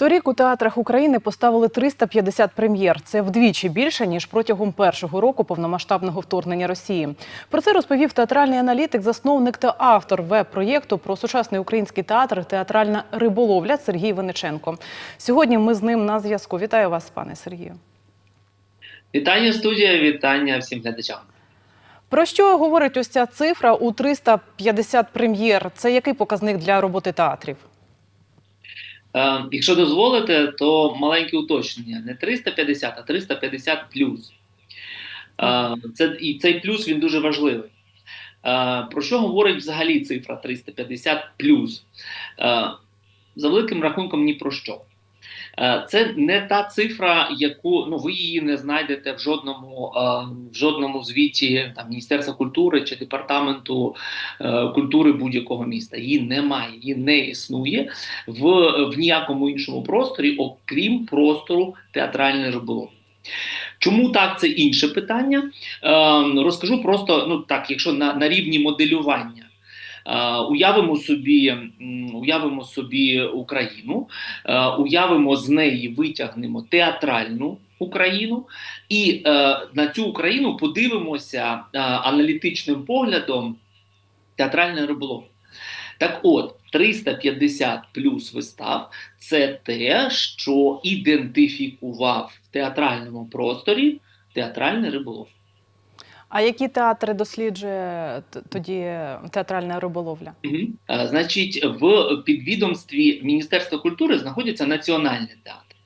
Торік у театрах України поставили 350 прем'єр. Це вдвічі більше ніж протягом першого року повномасштабного вторгнення Росії. Про це розповів театральний аналітик, засновник та автор веб-проєкту про сучасний український театр Театральна риболовля Сергій Виниченко. Сьогодні ми з ним на зв'язку. Вітаю вас, пане Сергію. Вітання студія, вітання всім глядачам. Про що говорить ось ця цифра у 350 прем'єр? Це який показник для роботи театрів? Е, якщо дозволите, то маленьке уточнення: не 350, а 350 плюс. Е, це, і цей плюс він дуже важливий. Е, про що говорить взагалі цифра 350 плюс? Е, за великим рахунком, ні про що. Е, Це не та цифра, яку ну ви її не знайдете в жодному е, в жодному звіті там Міністерства культури чи департаменту е, культури будь-якого міста. Її немає, її не існує в, в ніякому іншому просторі, окрім простору театральної риболовлі. Чому так це інше питання? Е, розкажу просто ну так, якщо на, на рівні моделювання. Е, уявимо собі, уявимо собі Україну, е, уявимо з неї, витягнемо театральну Україну, і е, на цю Україну подивимося аналітичним поглядом театральної риболовлі. Так от, 350 плюс вистав це те, що ідентифікував в театральному просторі театральний риболов. А які театри досліджує тоді театральна риболовля? Мгм. Е, Значить, в підвідомстві Міністерства культури знаходяться національні театри.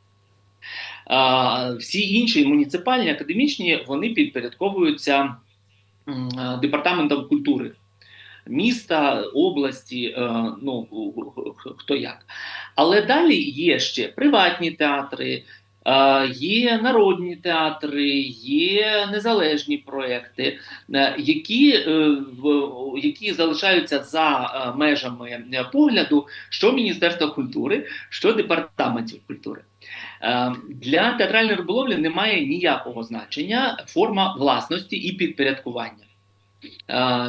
А, Всі інші муніципальні, академічні, вони підпорядковуються департаментом культури міста, області, е, ну хто як. Але далі є ще приватні театри, є народні театри, є незалежні проекти, е, які, е, які залишаються за е, межами погляду, що Міністерства культури, що департаментів культури. Для театральної риболовлі немає ніякого значення форма власності і підпорядкування.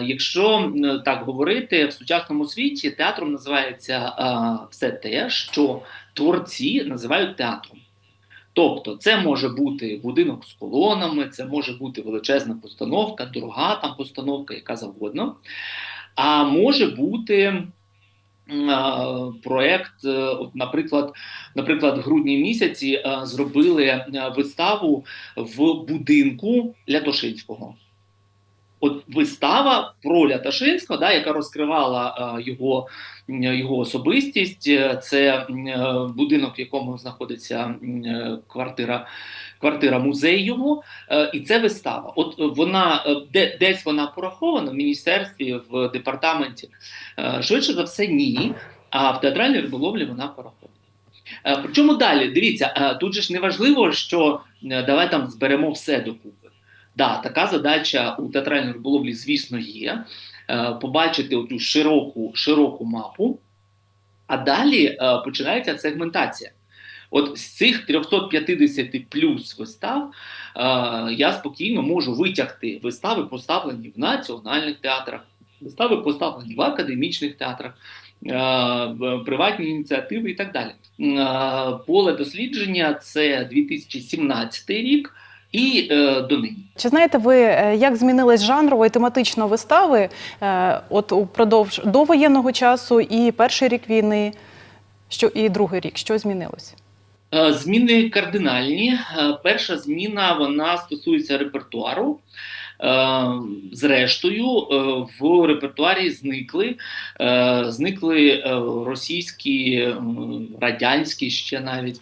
Якщо так говорити в сучасному світі, театром називається все те, що творці називають театром. Тобто, це може бути будинок з колонами, це може бути величезна постановка, дорога там постановка, яка завгодно. А може бути проект, е, от, наприклад, наприклад, в грудні місяці е, зробили е, виставу в будинку Лятошинського. От вистава про Ляташинського, да, яка розкривала е, його, його особистість. Е, Це е, будинок, в якому знаходиться квартира, квартира музей е, і це вистава. От вона де, десь вона порахована в міністерстві, в департаменті. Швидше за все, ні. А в театральній риболовлі вона порахована. Причому далі, дивіться, тут же ж не важливо, що давай там зберемо все докупи. Да, така задача у театральній риболовлі, звісно, є. Е, Побачити цю широку, широку мапу, а далі е, починається сегментація. От з цих 350 плюс вистав е, я спокійно можу витягти вистави, поставлені в національних театрах, вистави поставлені в академічних театрах, е, приватні ініціативи і так далі. Поле дослідження це 2017 рік і е, донині. Чи знаєте ви, е, як змінилась жанрово і тематично вистави е, от упродовж довоєнного часу і перший рік війни, що і другий рік? Що змінилось? Е, Зміни кардинальні. Е, Перша зміна вона стосується репертуару. Зрештою, в репертуарі зникли, зникли російські, радянські ще навіть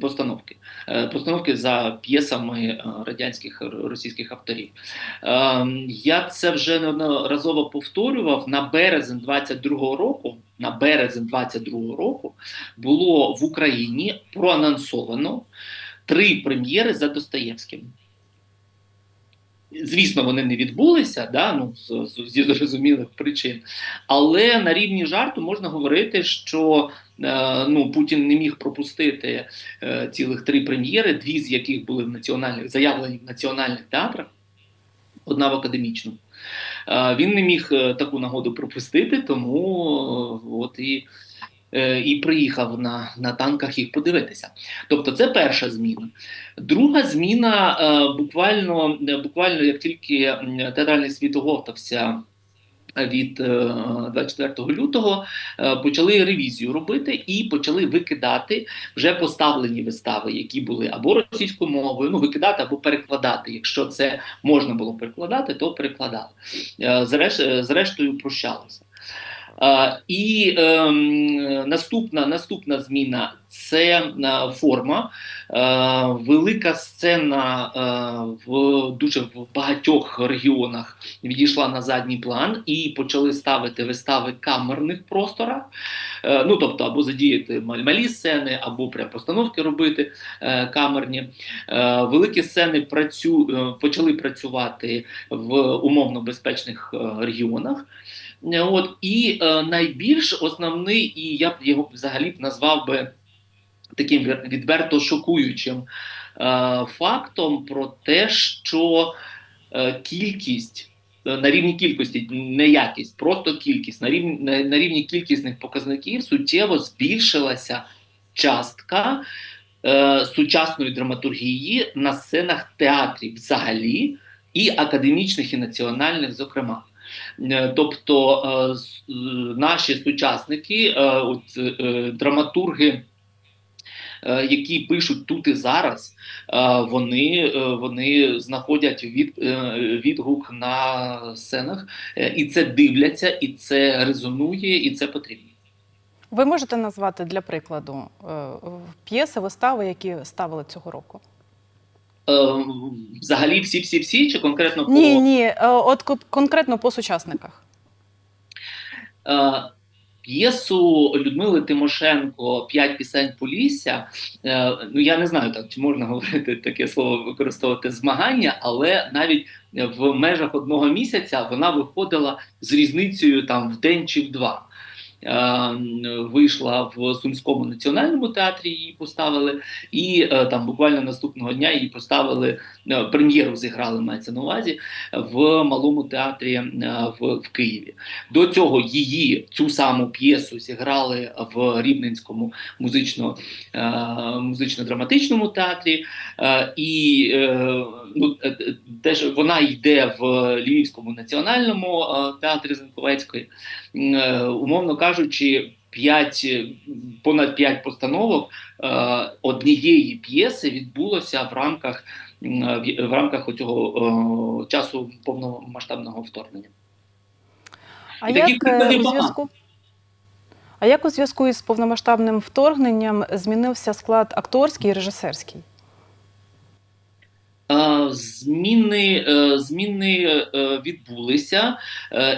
постановки. Е, Постановки за п'єсами е, радянських російських авторів. Е, Я це вже неодноразово повторював на березень 22-го року. На березень 22-го року було в Україні проанонсовано три прем'єри за Достоєвським. Звісно, вони не відбулися, да, ну, зі зрозумілих причин. Але на рівні жарту можна говорити, що е, ну, Путін не міг пропустити е, цілих три прем'єри, дві з яких були в національних, заявлені в національних театрах, одна в академічному. Е, він не міг е, таку нагоду пропустити, тому е, от і і приїхав на, на танках їх подивитися. Тобто, це перша зміна. Друга зміна е, буквально, е, буквально як тільки театральний світ оговтався від е, 24 лютого, е, почали ревізію робити і почали викидати вже поставлені вистави, які були або російською мовою, ну викидати або перекладати. Якщо це можна було перекладати, то перекладали. Е, зреш, е, зрештою прощалися. І ем, наступна, наступна зміна це е, форма. Е, велика сцена е, в дуже в багатьох регіонах відійшла на задній план і почали ставити вистави камерних просторах. Ну тобто, або задіяти мал- малі сцени, або прям постановки робити камерні. Великі сцени працю, почали працювати в умовно безпечних регіонах. Е, От і е, найбільш основний, і я б його взагалі б назвав би таким відверто шокуючим е, фактом про те, що е, кількість е, на рівні кількості, не якість, просто кількість на рівні на, рівні кількісних показників суттєво збільшилася частка е, сучасної драматургії на сценах театрів взагалі і академічних і національних, зокрема. Е, Тобто е, е, наші сучасники, от, драматурги, які пишуть тут і зараз, вони, вони знаходять від, відгук на сценах, і це дивляться, і це резонує, і це потрібно. Ви можете назвати для прикладу п'єси, вистави, які ставили цього року? Е, Взагалі, всі, всі, всі, чи конкретно по Ні, ні, е, от конкретно по сучасниках. Е, П'єсу Людмили Тимошенко П'ять пісень Полісся. Ну я не знаю, так чи можна говорити таке слово використовувати змагання, але навіть в межах одного місяця вона виходила з різницею там в день чи в два. Е, вийшла в Сумському національному театрі, її поставили, і е, там буквально наступного дня її поставили е, прем'єру зіграли мається на увазі в малому театрі е, в, в Києві. До цього її цю саму п'єсу зіграли в Рівненському музично, музично-драматичному театрі, і ну, теж вона йде в Львівському національному театрі Зенковецької. Е, умовно кажучи, п'ять, е, понад п'ять постановок е, однієї п'єси відбулося в рамках, в, рамках цього часу повномасштабного вторгнення. А І як у зв'язку? А як у зв'язку із повномасштабним вторгненням змінився склад акторський і режисерський? Е, Зміни, е, зміни е, відбулися,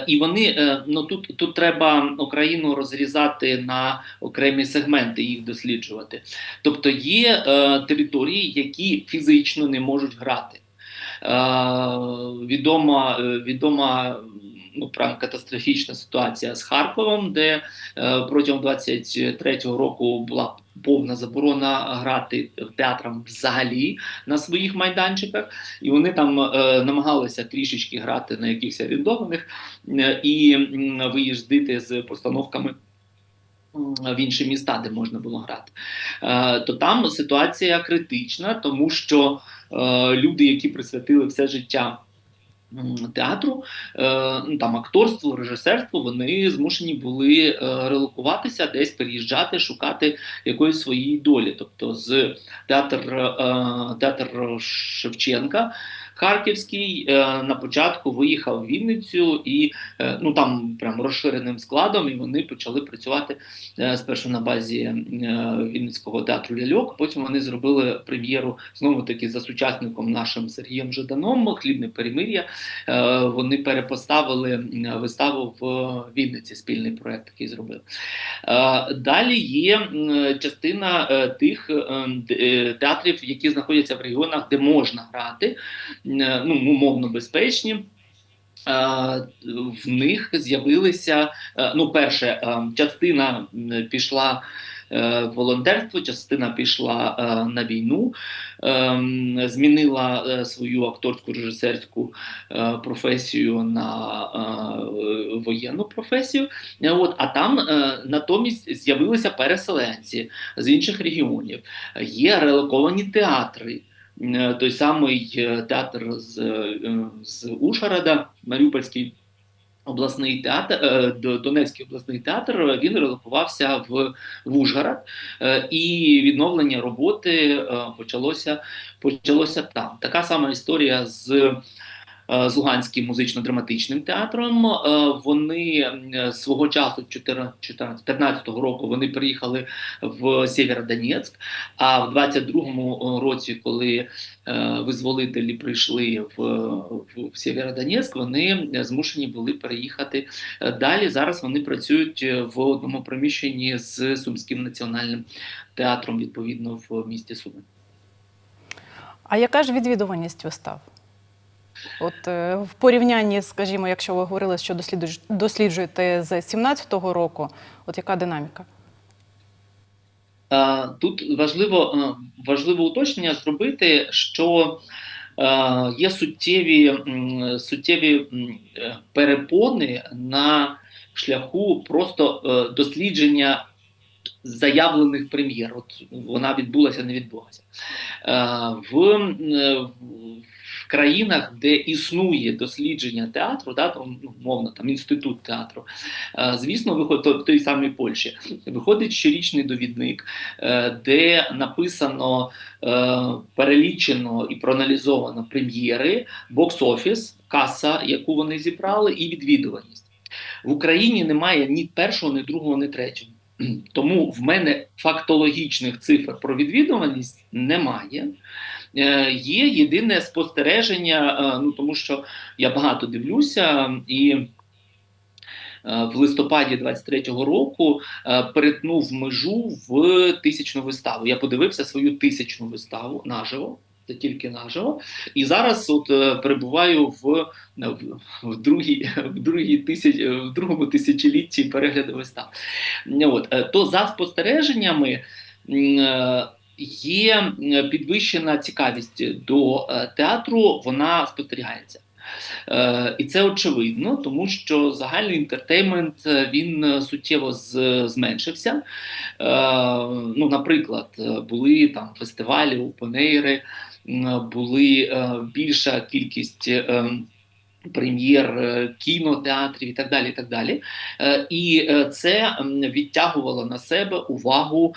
і вони ну тут, тут треба Україну розрізати на окремі сегменти, їх досліджувати. Тобто є території, які фізично не можуть грати. Відома, відома ну, прям катастрофічна ситуація з Харковом, де протягом 23-го року була повна заборона грати театрам взагалі на своїх майданчиках, і вони там е, намагалися трішечки грати на якихось орендованих е, і м, виїздити з постановками. В інші міста, де можна було грати, е, то там ситуація критична, тому що е, люди, які присвятили все життя театру, е, ну, там акторство, режисерство, вони змушені були е, релокуватися, десь переїжджати, шукати якоїсь своєї долі. Тобто з театр, е, театр Шевченка. Харківський е, на початку виїхав в Вінницю і е, ну там прям розширеним складом, і вони почали працювати е, спершу на базі Вінницького театру Ляльок. Потім вони зробили прем'єру знову таки за сучасником нашим Сергієм Жаданом, Хлібне перемир'я. Вони перепоставили виставу в Вінниці, спільний проект, який зробили. Е, Далі є частина тих е, д- е, театрів, які знаходяться в регіонах, де можна грати, ну, умовно безпечні. Е, В них з'явилися, е, ну, перше, е, частина пішла е, волонтерство, частина пішла е, на війну, змінила е, свою акторську режисерську е, професію на е, воєнну професію. Е, От, а там е, натомість з'явилися переселенці з інших регіонів. Е, Є релоковані театри. Е, Той самий е, театр з, е, з Ушгорода, Маріупольський обласний театр, Донецький обласний театр, він релокувався в, в Ужгород, і відновлення роботи почалося, почалося там. Така сама історія з. Е, З Луганським музично-драматичним театром Е, вони е, свого часу, 2015 року, вони приїхали в Сєвєродонецьк. А в 22-му році, коли визволителі прийшли в, в, Сєвєродонецьк, вони змушені були переїхати далі. Зараз вони працюють в одному приміщенні з Сумським національним театром, відповідно, в місті Суми. А яка ж відвідуваність вистав? От е, в порівнянні, скажімо, якщо ви говорили, що досліджуєте з 17-го року, от яка динаміка? Е, Тут важливо, е, важливо уточнення зробити, що є суттєві, суттєві перепони на шляху просто дослідження заявлених прем'єр. От вона відбулася, не відбулася. В країнах, де існує дослідження театру, да, там, ну, мовно, там інститут театру, е, звісно, виходить в той самій Польщі, виходить щорічний довідник, е, де написано, е, перелічено і проаналізовано прем'єри, бокс-офіс, каса, яку вони зібрали, і відвідуваність. В Україні немає ні першого, ні другого, ні третього. Тому в мене фактологічних цифр про відвідуваність немає. Е, є єдине спостереження, е, ну тому що я багато дивлюся, і е, в листопаді 23-го року перетнув межу в тисячну виставу. Я подивився свою тисячну виставу наживо. Це тільки наживо, і зараз от перебуваю в, в, другій в другій тисяч в другому тисячолітті перегляду вистав. От то за спостереженнями є підвищена цікавість до е, театру, вона спостерігається. Е, І це очевидно, тому що загальний інтертеймент е, він суттєво зменшився. Ну, наприклад, були там фестивалі, опенейри, були більша кількість. Прем'єр кінотеатрів і так далі. І так далі. І це відтягувало на себе увагу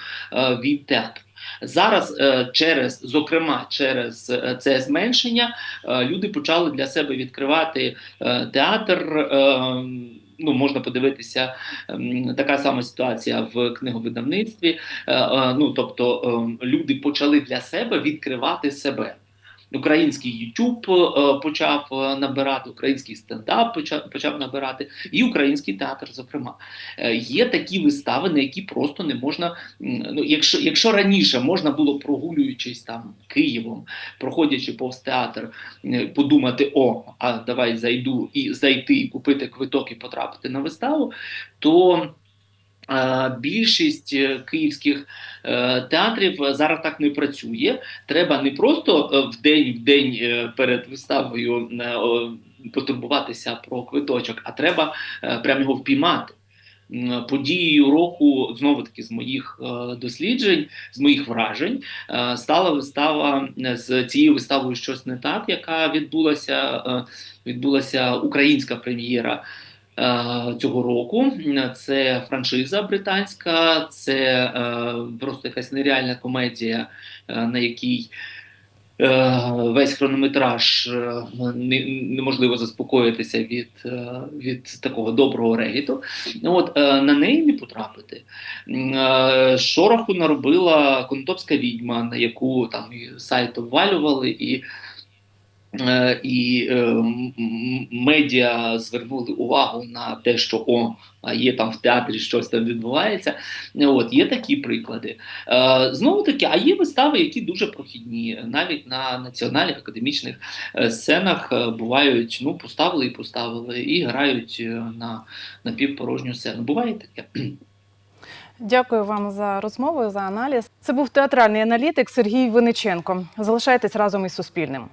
від театру. Зараз е, через, зокрема, через е, це зменшення, е, люди почали для себе відкривати театр. Ну, можна подивитися, така сама ситуація в книговидавництві. Ну, тобто ем, люди почали для себе відкривати себе. Український YouTube е, почав е, набирати, український стендап почав, почав набирати, і український театр, зокрема. Е, Є такі вистави, на які просто не можна. Ну, якщо, якщо раніше можна було прогулюючись там Києвом, проходячи повз театр, подумати: о, а давай зайду і зайти, купити квиток і потрапити на виставу, то більшість е, київських е, театрів зараз так не працює. Треба не просто е, в день в день перед виставою потурбуватися про квиточок, а треба прямо його впіймати. Подією року, знову таки, з моїх досліджень, з моїх вражень, стала вистава з цією виставою щось не так, яка відбулася, відбулася українська прем'єра цього року. Це франшиза британська, це е, просто якась нереальна комедія, е, на якій е, весь хронометраж е, неможливо заспокоїтися від, е, від такого доброго регіту. От е, на неї не потрапити. Е, Шороху наробила Конотопська відьма, на яку там сайт обвалювали, і Е, І е, м- м- медіа звернули увагу на те, що о, є там в театрі щось там відбувається. От є такі приклади. Е, знову таки, а є вистави, які дуже прохідні. Навіть на національних академічних е, сценах е, бувають ну поставили і поставили, і грають е, на, на півпорожню сцену. Буває таке. Дякую вам за розмову, за аналіз. Це був театральний аналітик Сергій Виниченко. Залишайтесь разом із Суспільним.